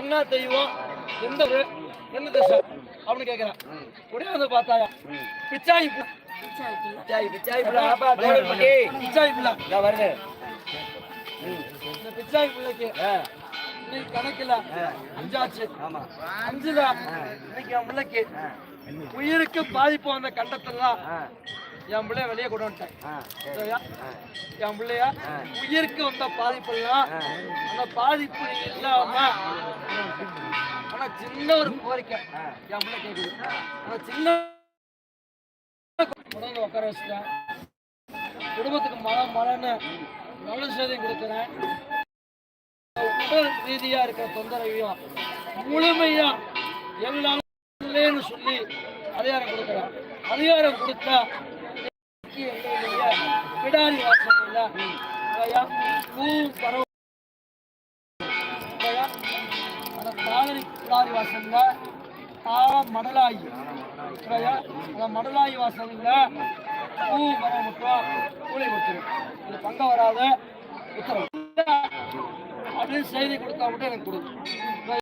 என்ன தெய்வம்? எந்த என்ன திசை அப்படின்னு கேட்கிறேன் உடனே வந்து பார்த்தாயா? பிச்சாயி. பிச்சாயி பிச்சாயி பிள்ளை. பிச்சாயி பிள்ளை. வருது. இந்த பிச்சாயி பிள்ளைக்கு இன்னைக்கு கணக்குல அஞ்சாச்சு. ஆமா. அஞ்சுல இன்னைக்கு என் பிள்ளைக்கு உயிருக்கு பாதிப்பு வந்த கண்டத்துல என் பிள்ளைய வெளியே கொண்டு வந்துட்டேன்? என் பிள்ளைய? உயிருக்கு வந்த பாதிப்புலாம் அந்த பாதிப்பு இல்லாம ஆனா சின்ன ஒரு கோரிக்கை என் பிள்ளை கேக்குது. ஆனா சின்ன உடனே உட்கார வச்சுட்டேன். குடும்பத்துக்கு மழை மழைன்னு நல்ல செய்தி கொடுக்குறேன். உடல் ரீதியா இருக்கிற தொந்தரவையும் முழுமையா எல்லாரும் இல்லைன்னு சொல்லி அதிகாரம் கொடுக்கலாம் அதிகாரம் கொடுத்தா கிடாரி எங்களுடைய பிடாரி வாசம் பூ பரவ ஐயா, அந்த பிடாரி வாசல்ல தாழ மடலாயி. மடலாயி வாசல்ல பூ மரம் மட்டும் கூலி கொடுத்துரும் இது பங்கம் வராத உத்தரவு. அப்படின்னு செய்தி கொடுத்தா மட்டும் எனக்கு கொடுக்கும்